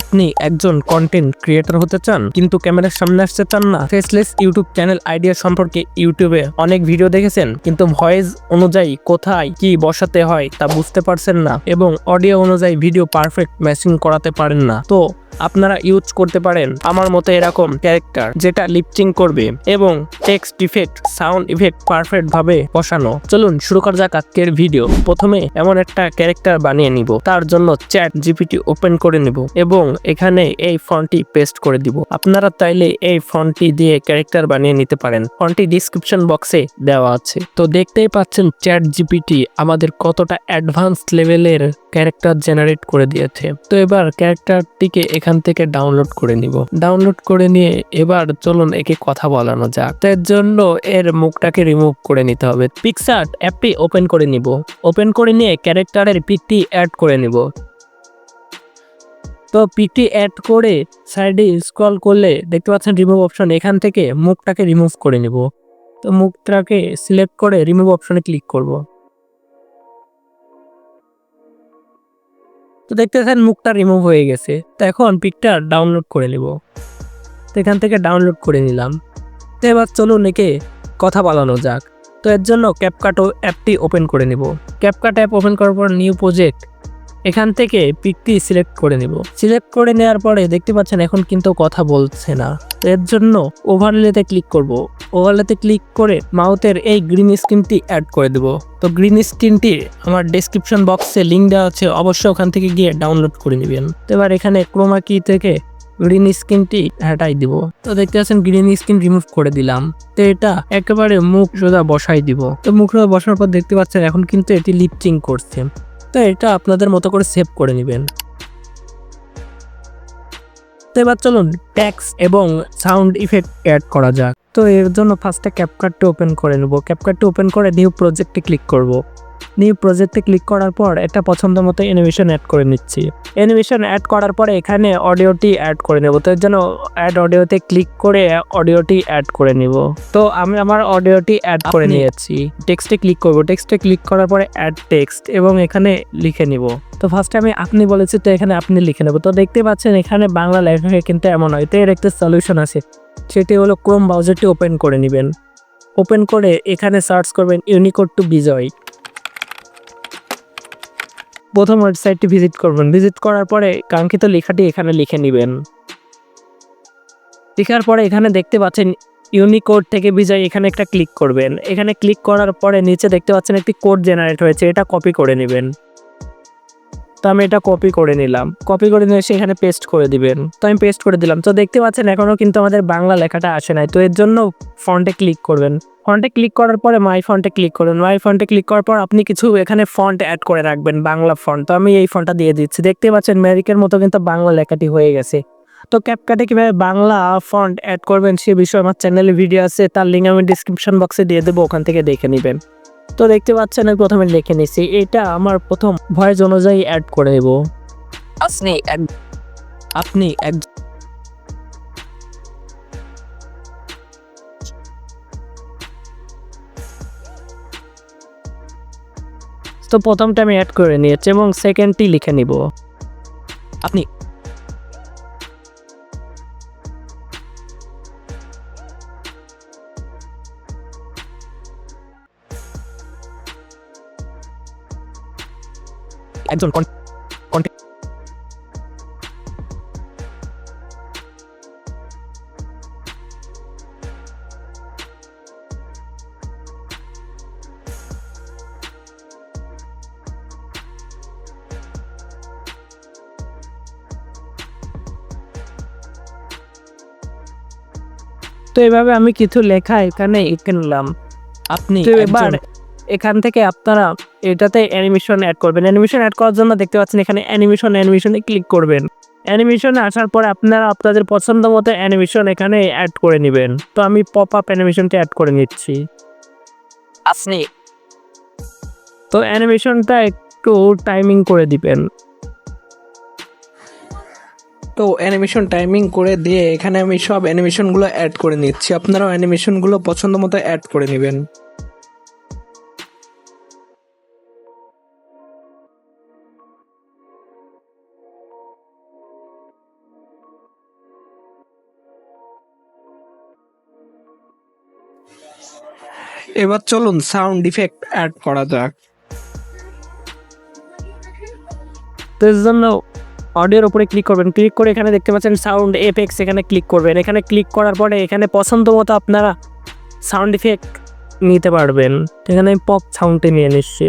আপনি একজন content creator হতে চান, কিন্তু ক্যামেরার সামনে আসতে চান না ফেসলেস ইউটিউব চ্যানেল আইডিয়া সম্পর্কে ইউটিউবে অনেক ভিডিও দেখেছেন, কিন্তু ভয়েস অনুযায়ী কোথায় কি বসাতে হয় তা বুঝতে পারছেন না এবং অডিও অনুযায়ী ভিডিও পারফেক্ট ম্যাচিং করাতে পারেন না। তো আপনারা ইউজ করতে পারেন আমার মতো এরকম ক্যারেক্টার যেটা লিপচিং করবে এবং text effect sound effect perfect ভাবে বসানো। চলুন শুরু করা যাক আজকের ভিডিও প্রথমে এমন একটা ক্যারেক্টার বানিয়ে নিব, তার জন্য চ্যাট জিপিটি ওপেন করে নিব এবং এখানে এই ফন্টটি পেস্ট করে দিব। আপনারা চাইলে এই ফন্টটি দিয়ে ক্যারেক্টার বানিয়ে নিতে পারেন। ফন্টটি ডিসক্রিপশন বক্সে দেওয়া আছে। তো দেখতেই পাচ্ছেন চ্যাট জিপিটি আমাদের কতটা অ্যাডভান্স লেভেলের ক্যারেক্টার জেনারেট করে দিয়েছে। তো এবার ক্যারেক্টারটিকে এখান থেকে ডাউনলোড করে নিব। ডাউনলোড করে নিয়ে এবার চলুন একে কথা বলানো যাক। তার জন্য এর মুখটাকে রিমুভ করে নিতে হবে। পিকসার্ট অ্যাপটি ওপেন করে নিব। ওপেন করে নিয়ে ক্যারেক্টারের পিকটি অ্যাড করে নিব। তো পিকটি অ্যাড করে সাইডে স্ক্রল করলে দেখতে পাচ্ছেন রিমুভ অপশন এখান থেকে মুখটাকে রিমুভ করে নিব। তো মুখটাকে সিলেক্ট করে রিমুভ অপশনে ক্লিক করব। তো দেখতে পাচ্ছেন মুখটা রিমুভ হয়ে গেছে। তো এখন পিকটা ডাউনলোড করে নিব। তো এখান থেকে ডাউনলোড করে নিলাম। তো এবার চলুন একে কথা বলানো যাক। তো এর জন্য ক্যাপকাটো অ্যাপটি ওপেন করে নিব। ক্যাপকাট অ্যাপ ওপেন করার পর নিউ প্রজেক্ট এখান থেকে পিকটি সিলেক্ট করে নিব। সিলেক্ট করে নেওয়ার পরে দেখতে পাচ্ছেন এখন কিন্তু কথা বলছে না। এর জন্য ওভারলেতে ক্লিক করব। ওভারলেতে ক্লিক করে মাউথের এই গ্রিন স্ক্রিনটি অ্যাড করে দেব। তো গ্রিন স্ক্রিনটি আমার ডেসক্রিপশন বক্সে লিঙ্ক দেওয়া আছে, অবশ্যই ওখান থেকে গিয়ে ডাউনলোড করে নেবেন। তো এবার এখানে ক্রোমা কি থেকে গ্রিন স্ক্রিনটি হটাই দিব। তো দেখতে পাচ্ছেন গ্রিন স্ক্রিন রিমুভ করে দিলাম। তো এটা একেবারে মুখ সোজা বসাই দিব। তো মুখ সোজা বসার পর দেখতে পাচ্ছেন এখন কিন্তু এটি লিপচিং করছে। তো এটা আপনাদের মতো করে সেভ করে নেবেন। তো এবার চলুন ট্যাক্স এবং সাউন্ড ইফেক্ট অ্যাড করা যাক। তো এর জন্য ফার্স্টে ক্যাপকার্টটি ওপেন করে নেব। ক্যাপকার্টটি ওপেন করে নিউ প্রজেক্টে ক্লিক করব। নিউ প্রজেক্টে ক্লিক করার পর একটা পছন্দ মতো অ্যানিমেশন অ্যাড করে নিচ্ছি। অ্যানিমেশন অ্যাড করার পরে এখানে অডিওটি অ্যাড করে নেব। তো এর জন্য অ্যাড অডিওতে ক্লিক করে অডিওটি অ্যাড করে নিব। তো আমি আমার অডিওটি অ্যাড করে নিয়েছি। টেক্সটে ক্লিক করব। টেক্সটে ক্লিক করার পরে অ্যাড টেক্সট এবং এখানে লিখে নিব। তো ফার্স্টে আমি আপনি বলেছি তো এখানে আপনি লিখে নেব। তো দেখতে পাচ্ছেন এখানে বাংলা লেখাকে কিন্তু এমন হয়। তো এর একটা সলিউশন আছে। সেটি হলো ক্রোম ব্রাউজারটি ওপেন করে নেবেন। ওপেন করে এখানে সার্চ করবেন ইউনিকোড টু বিজয় প্রথম ওয়েবসাইটটি ভিজিট করবেন। ভিজিট করার পরে কাঙ্ক্ষিত লেখাটি এখানে লিখে নেবেন। লেখার পরে এখানে দেখতে পাচ্ছেন ইউনিকোড থেকে বিজয় এখানে একটা ক্লিক করবেন। এখানে ক্লিক করার পরে নিচে দেখতে পাচ্ছেন একটি কোড জেনারেট হয়েছে। এটা কপি করে নেবেন। তো আমি এটা কপি করে নিলাম। কপি করে নিয়ে এসে এখানে পেস্ট করে দিবেন। তো আমি পেস্ট করে দিলাম। তো দেখতে পাচ্ছেন এখনও কিন্তু আমাদের বাংলা লেখাটা আসে নাই। তো এর জন্য ফন্টে ক্লিক করবেন। ফন্টে ক্লিক করার পরে মাই ফন্টে ক্লিক করুন। মাই ফন্টে ক্লিক করার পর আপনি কিছু এখানে ফন্ট অ্যাড করে রাখবেন বাংলা ফন্ট। তো আমি এই ফন্টটা দিয়ে দিচ্ছি। দেখতে পাচ্ছেন ম্যারিকের মতো কিন্তু বাংলা লেখাটি হয়ে গেছে। তো ক্যাপকাটে কীভাবে বাংলা ফন্ট অ্যাড করবেন সে বিষয়ে আমার চ্যানেলে ভিডিও আছে তার লিঙ্ক আমি ডিসক্রিপশন বক্সে দিয়ে দেবো ওখান থেকে দেখে নেবেন। তো দেখতে পাচ্ছেন আমি প্রথমে লিখে নিছি এটা আমার প্রথম ভয়েস অনুযায়ী অ্যাড করে দেব আপনি আপনি এক তো প্রথমটা আমি অ্যাড করে নিয়েছি এবং সেকেন্ডটি লিখে নিব। আপনি একজন তো এভাবে আমি কিছু লেখা এখানে এঁকে নিলাম। আপনি তো এবার এখান থেকে আপনারা এটাতে অ্যানিমেশন অ্যাড করবেন। অ্যানিমেশন অ্যাড করার জন্য দেখতে পাচ্ছেন এখানে অ্যানিমেশন অ্যানিমেশনে ক্লিক করবেন। অ্যানিমেশনে আসার পরে আপনারা আপনাদের পছন্দ মতো অ্যানিমেশন এখানে অ্যাড করে নেবেন। তো আমি পপ আপ অ্যানিমেশনটা অ্যাড করে নিচ্ছি। আপনি তো অ্যানিমেশনটা একটু টাইমিং করে দিবেন। তো অ্যানিমেশন টাইমিং করে দিয়ে এখানে আমি সব অ্যানিমেশনগুলো অ্যাড করে নিচ্ছি। আপনারাও অ্যানিমেশনগুলো পছন্দ মতো অ্যাড করে নেবেন। এবার চলুন সাউন্ড ইফেক্ট অ্যাড করা যাক। তো জন্য অডিওর উপরে ক্লিক করবেন। ক্লিক করে এখানে দেখতে পাচ্ছেন সাউন্ড এফেক্টস এখানে ক্লিক করবেন। এখানে ক্লিক করার পরে এখানে পছন্দ মতো আপনারা সাউন্ড ইফেক্ট নিতে পারবেন। এখানে আমি পপ সাউন্ডে নিয়ে নিচ্ছি।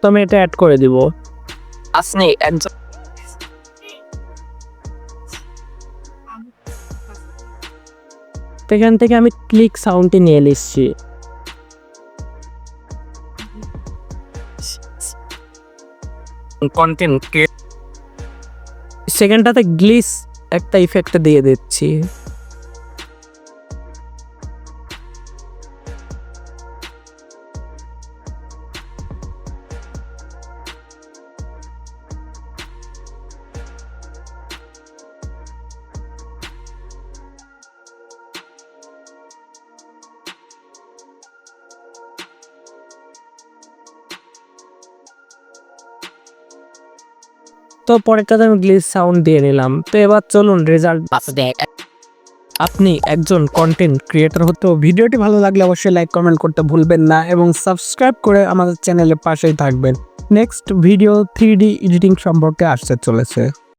তো আমি এটা অ্যাড করে দিব। আসনি একজন তো এখান থেকে আমি ক্লিক সাউন্ডটি নিয়ে নিচ্ছি। কন্টেন্ট সেকেন্ডটাতে গ্লিস একটা ইফেক্ট দিয়ে দিচ্ছি। তো পরেরটাতে আমি গ্লিস সাউন্ড দিয়ে নিলাম। তো এবার চলুন রেজাল্ট আপনি একজন কন্টেন্ট ক্রিয়েটর হতে ভিডিওটি ভালো লাগলে অবশ্যই লাইক কমেন্ট করতে ভুলবেন না এবং সাবস্ক্রাইব করে আমাদের চ্যানেলের পাশেই থাকবেন। Next video three D editing সম্পর্কে আসতে চলেছে।